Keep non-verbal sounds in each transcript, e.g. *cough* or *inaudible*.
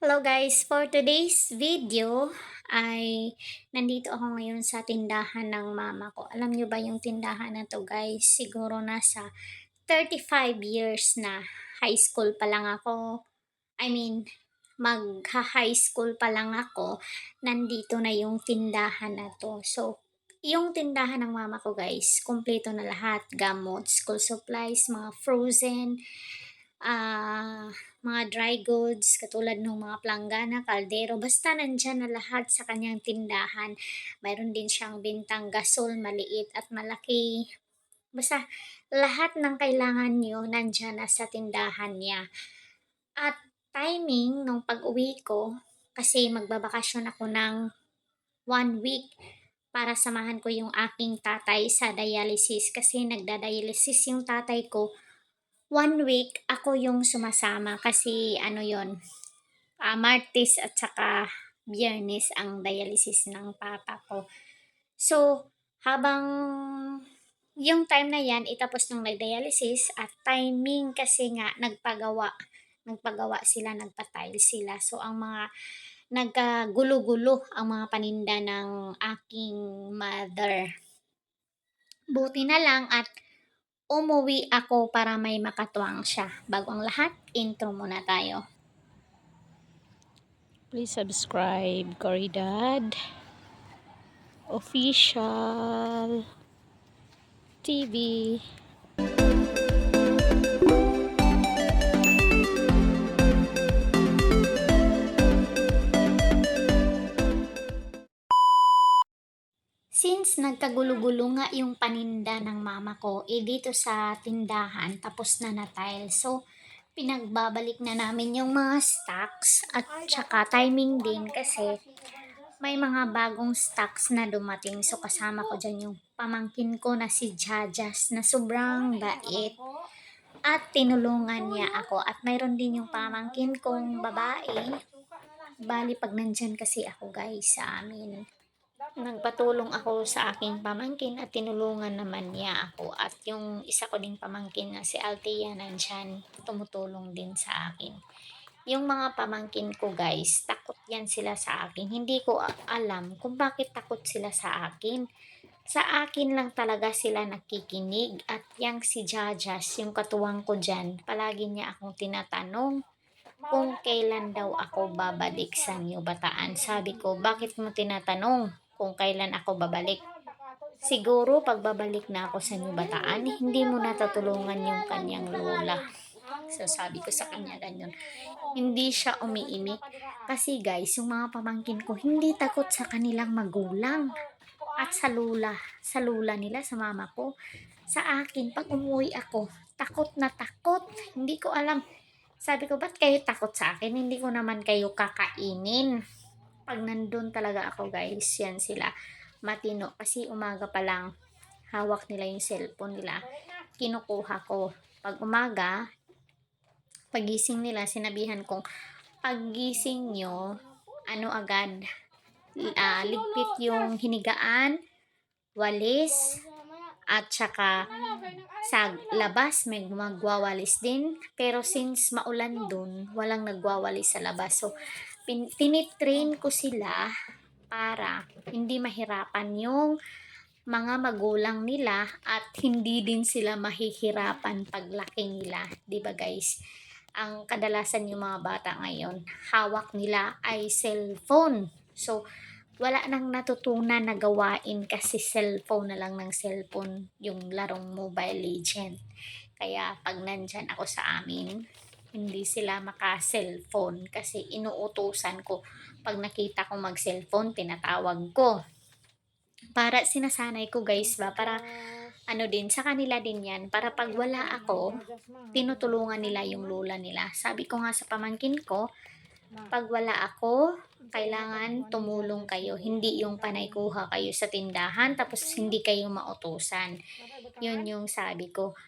Hello guys, for today's video ay nandito ako ngayon sa tindahan ng mama ko. Alam nyo ba yung tindahan na to guys? Siguro nasa 35 years na. High school pa lang ako. I mean, magha-high school pa lang ako. Nandito na yung tindahan na to. So, yung tindahan ng mama ko guys, kumpleto na lahat. Gamot, school supplies, mga frozen, ah mga dry goods, katulad ng mga planggana, kaldero, basta nandyan na lahat sa kanyang tindahan. Mayroon din siyang bintang gasol, maliit at malaki. Basta lahat ng kailangan niyo nandyan na sa tindahan niya. At timing nung pag-uwi ko, kasi magbabakasyon ako ng one week para samahan ko yung aking tatay sa dialysis kasi nagda-dialysis yung tatay ko one week ako yung sumasama kasi ano yon ah, Martes at saka Biyernes ang dialysis ng papa ko. So, habang yung time na yan, itapos nung nag-dialysis at timing kasi nga nagpagawa, nagpagawa sila, nagpatile sila. So, ang mga nagkagulo-gulo ang mga paninda ng aking mother. Buti na lang at umuwi ako para may makatuwang siya. Bago ang lahat, intro muna tayo. Please subscribe, Coridad Official TV. Nagkagulo-gulo nga yung paninda ng mama ko, eh dito sa tindahan, tapos na na tile. So, pinagbabalik na namin yung mga stocks at saka timing din kasi may mga bagong stocks na dumating. So, kasama ko dyan yung pamangkin ko na si Jajas na sobrang bait. At tinulungan niya ako. At mayroon din yung pamangkin kong babae. Bali, pag nandyan kasi ako guys sa amin nagpatulong ako sa aking pamangkin at tinulungan naman niya ako. At yung isa ko ding pamangkin na si Althea nandyan, tumutulong din sa akin. Yung mga pamangkin ko guys, takot yan sila sa akin. Hindi ko alam kung bakit takot sila sa akin. Sa akin lang talaga sila nakikinig at yang si Jajas, yung katuwang ko dyan, palagi niya akong tinatanong kung kailan daw ako babalik sa New Bataan. Sabi ko, bakit mo tinatanong kung kailan ako babalik? Siguro pagbabalik na ako sa Bataan, hindi mo natutulungan yung kanyang lola. So sabi ko sa kanya ganyan. Hindi siya umiimik. Kasi guys, yung mga pamangkin ko, hindi takot sa kanilang magulang. At sa lula, sa lula nila, sa mama ko. Sa akin, pag umuwi ako, takot na takot. Hindi ko alam. Sabi ko, ba't kayo takot sa akin? Hindi ko naman kayo kakainin. Pag nandun talaga ako guys, yan sila. Matino. Kasi umaga pa lang, hawak nila yung cellphone nila. Kinukuha ko. Pag umaga, pagising nila, sinabihan kong, pagising nyo, ano agad, ah, ligpit yung hinigaan, walis, at saka sa labas may magwawalis din. Pero since maulan dun, walang nagwawalis sa labas. So, pin- tinitrain ko sila para hindi mahirapan yung mga magulang nila at hindi din sila mahihirapan paglaki nila. 'Di ba guys? Ang kadalasan yung mga bata ngayon, hawak nila ay cellphone. So, wala nang natutunan na gawain kasi cellphone na lang ng cellphone yung larong Mobile Legend. Kaya pag nandyan ako sa amin, hindi sila maka-cellphone kasi inuutusan ko. Pag nakita ko mag-cellphone, tinatawag ko. Para sinasanay ko guys ba, para ano din, sa kanila din yan. Para pag wala ako, tinutulungan nila yung lula nila. Sabi ko nga sa pamangkin ko, pag wala ako, kailangan tumulong kayo. Hindi yung panay kuha kayo sa tindahan tapos hindi kayo mautusan. Yun yung sabi ko.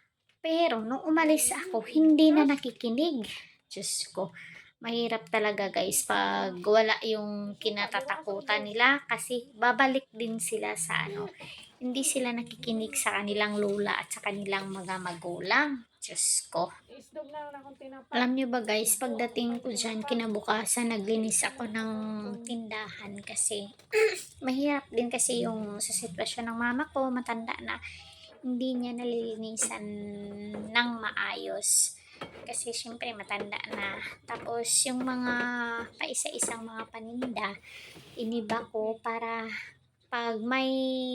Pero nung umalis ako, hindi na nakikinig. Diyos ko. Mahirap talaga guys pag wala yung kinatatakutan nila kasi babalik din sila sa ano. Hindi sila nakikinig sa kanilang lula at sa kanilang mga magulang. Diyos ko. Alam niyo ba guys, pagdating ko dyan, kinabukasan, naglinis ako ng tindahan kasi *clears throat* mahirap din kasi yung sa sitwasyon ng mama ko, matanda na, hindi niya nalilinisan ng maayos. Kasi syempre matanda na. Tapos yung mga paisa-isang mga paninda, iniba ko para pag may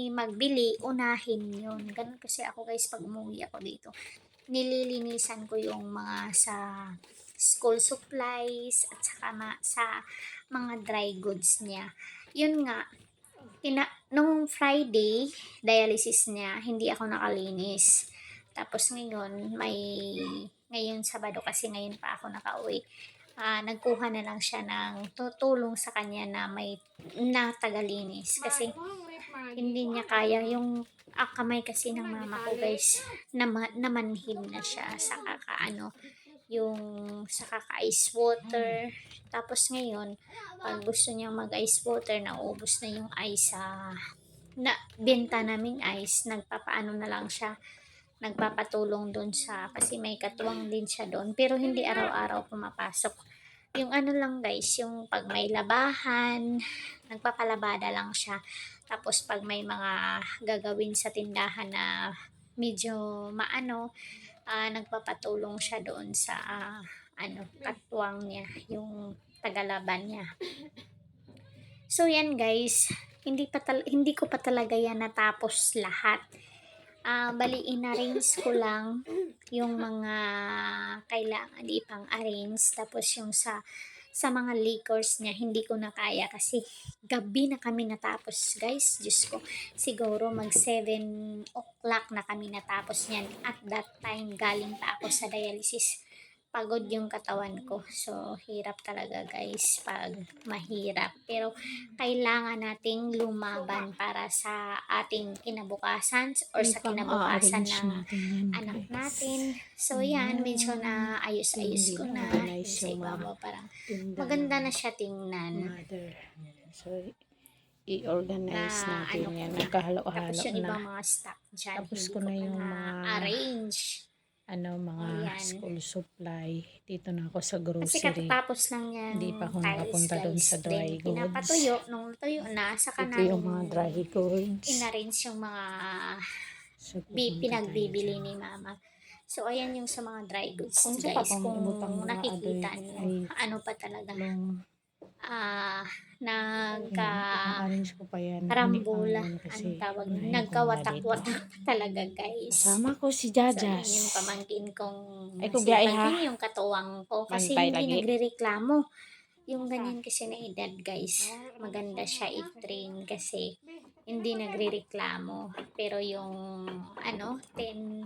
magbili, unahin yun. Ganun kasi ako guys pag umuwi ako dito nililinisan ko yung mga sa school supplies at saka ma- sa mga dry goods niya. Yun nga, tina, nung Friday, dialysis niya, hindi ako nakalinis. Tapos ngayon, may, ngayon Sabado kasi ngayon pa ako nakauwi. Ah, nagkuha na lang siya ng tutulong sa kanya na may na tagalinis kasi hindi niya kaya yung ah, kamay kasi ng mama ko guys nama, namanhid na siya sa kakaano yung sa kaka-ice water. Tapos ngayon pag gusto niya mag-ice water naubos na yung ice sa na benta naming ice. Nagpapaano na lang siya. Nagpapatulong doon sa kasi may katuwang din siya doon pero hindi araw-araw pumapasok. Yung ano lang guys yung pag may labahan nagpapalabada lang siya. Tapos pag may mga gagawin sa tindahan na medyo maano, ah, nagpapatulong siya doon sa ah, ano, katwang niya, yung tagalaban niya. So yan guys, hindi pa hindi ko pa talaga yan natapos lahat. Ah, bali in-arrange ko lang yung mga kailangan ipang arrange tapos yung sa sa mga liquors niya, hindi ko na kaya kasi gabi na kami natapos, guys. Diyos ko, siguro mag 7 o'clock na kami natapos niyan. At that time, galing pa ako sa dialysis. Pagod yung katawan ko. So, hirap talaga, guys, pag mahirap. Pero, kailangan nating lumaban para sa ating kinabukasan or sa kinabukasan ng anak natin. So, yan, medyo na ayos-ayos ko na. Sa ibabaw, parang maganda na siya tingnan. So, i-organize Na natin ano yan. ko na. Tapos yung ibang mga stock dyan, Tapos ko na yung mga- arrange. Ano, mga Ayan. school supply. Dito na ako sa Kasi grocery. katatapos lang yan. Hindi pa ako nakapunta guys. sa dry Then, goods. Pinapatuyo, nung tuyo na, saka Ito namin yung mga dry goods. inarrange yung mga So, bi- pinagbibili ni mama. So, ayan yung sa mga dry goods, Kung guys. Kung nakikita niyo, ano pa talaga. Long, ah, nagka, arrange ko pa yan. ngayon kasi ang tawag, muna nagkawatak-watak *laughs* talaga, guys. Sama ko si So, Jajas. yun yung pamangkin kong Ay, kung gaya, ha? yung katuwang ko kasi Bantay hindi lagi. nagre-reklamo. Yung ganyan kasi na edad guys, maganda siya i-train kasi hindi nagre-reklamo. Pero yung ano, 10,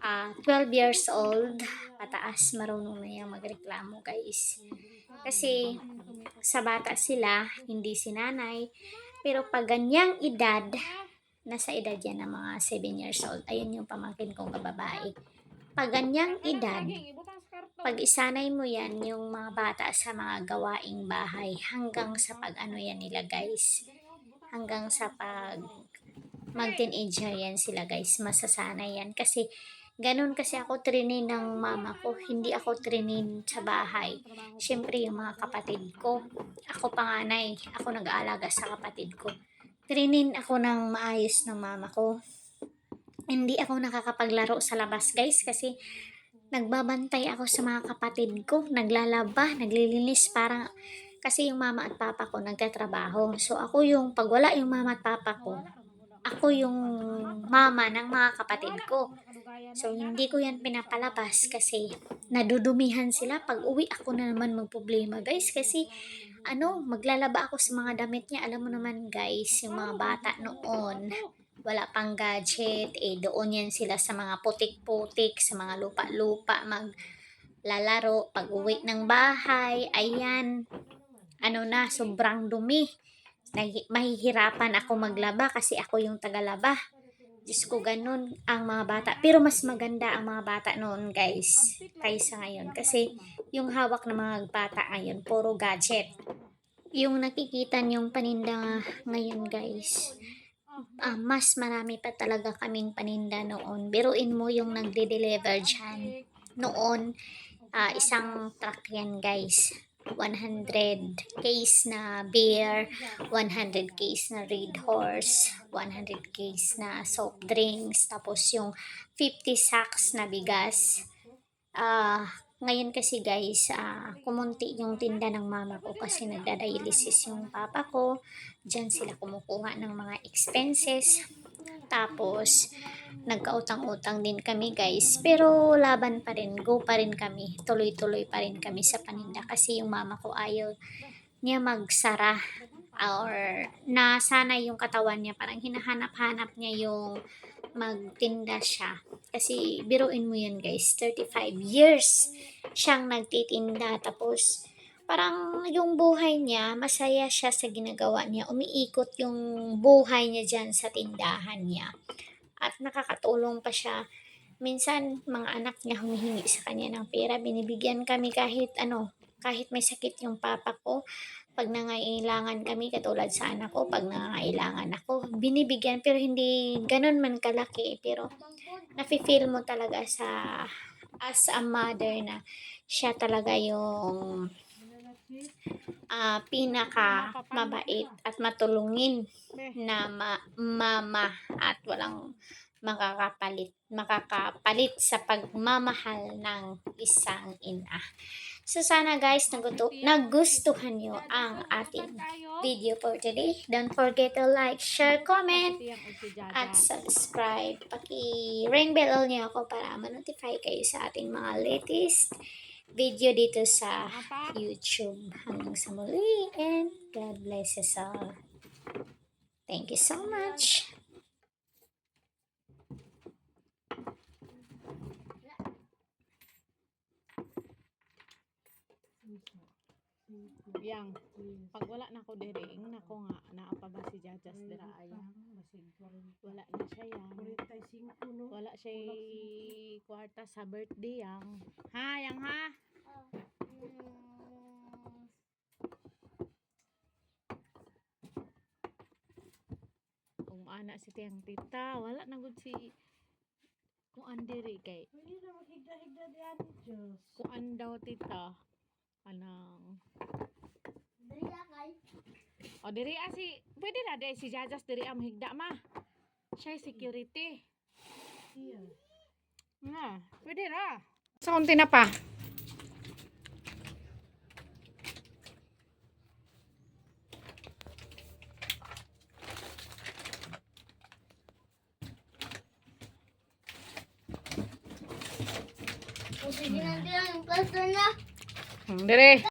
ah 12 years old, pataas, marunong na yung magreklamo guys. Kasi sa bata sila, hindi sinanay. Pero pag ganyang edad, nasa edad yan ng mga 7 years old. Ayun yung pamangkin kong kababae. Pag ganyang edad, pag isanay mo yan, yung mga bata sa mga gawaing bahay, hanggang sa pag ano yan nila guys, hanggang sa pag mag-teenager yan sila guys, masasanay yan. Kasi, ganun kasi ako trinin ng mama ko, hindi ako trinin sa bahay. Siyempre, yung mga kapatid ko, ako panganay, ako nag-aalaga sa kapatid ko. Trinin ako ng maayos ng mama ko. Hindi ako nakakapaglaro sa labas guys kasi nagbabantay ako sa mga kapatid ko, naglalaba, naglilinis para kasi yung mama at papa ko nagtatrabaho. So ako yung pag wala yung mama at papa ko, ako yung mama ng mga kapatid ko. So hindi ko yan pinapalabas kasi nadudumihan sila pag uwi ako na naman magproblema guys kasi ano, maglalaba ako sa mga damit niya. Alam mo naman guys, yung mga bata noon, wala pang gadget, eh doon yan sila sa mga putik-putik, sa mga lupa-lupa, maglalaro, pag uwi ng bahay, ayan, ano na, sobrang dumi. Nag- mahihirapan ako maglaba kasi ako yung tagalaba. Diyos ko, ganun ang mga bata. Pero mas maganda ang mga bata noon, guys, kaysa ngayon. Kasi yung hawak ng mga bata ngayon, puro gadget. Yung nakikita niyong paninda ngayon, guys, ah, mas marami pa talaga kaming paninda noon. Biruin mo yung nagde-deliver dyan. Noon, ah, isang truck yan guys. 100 case na beer, 100 case na Red Horse, 100 case na soft drinks, tapos yung 50 sacks na bigas. Ah, ngayon kasi guys, ah, kumunti yung tinda ng mama ko kasi nagdadialysis yung papa ko. Diyan sila kumukuha ng mga expenses. Tapos, nagkautang-utang din kami guys. Pero laban pa rin, go pa rin kami. Tuloy-tuloy pa rin kami sa paninda kasi yung mama ko ayaw niya magsara or nasana yung katawan niya. Parang hinahanap-hanap niya yung magtinda siya. Kasi biruin mo yun guys, 35 years siyang nagtitinda. Tapos parang yung buhay niya, masaya siya sa ginagawa niya. Umiikot yung buhay niya dyan sa tindahan niya. At nakakatulong pa siya. Minsan, mga anak niya humihingi sa kanya ng pera. Binibigyan kami kahit ano, kahit may sakit yung papa ko. Pag nangailangan kami, katulad sa anak ko, pag nangailangan ako, binibigyan. Pero hindi ganun man kalaki. Pero nafe-feel mo talaga sa as a mother na siya talaga yung ah pinaka mabait at matulungin na ma- mama at walang makakapalit makakapalit sa pagmamahal ng isang ina. So sana guys naguto, nagustuhan nyo ang ating video for today. Don't forget to like, share, comment, at subscribe. Paki-ring bell niyo ako para ma-notify kayo sa ating mga latest video dito sa YouTube. Hanggang sa muli and God bless us all. Thank you so much. Yang, pag wala na ko diring, nako nga, naapa ba si Jajas dira ayang? Wala na siya yang. Wala siya kwarta sa birthday yang. Ha, yang ha? Kung anak si tiyang tita, wala na gud si kung andiri kay kung andaw tita anang O diri ah si pwede na dai si Jajas diri ang higda ma. Siya security. Iya. Nga, pwede ra. Sa konti na pa. Sige na din ang plaster na. Hmm, Dire.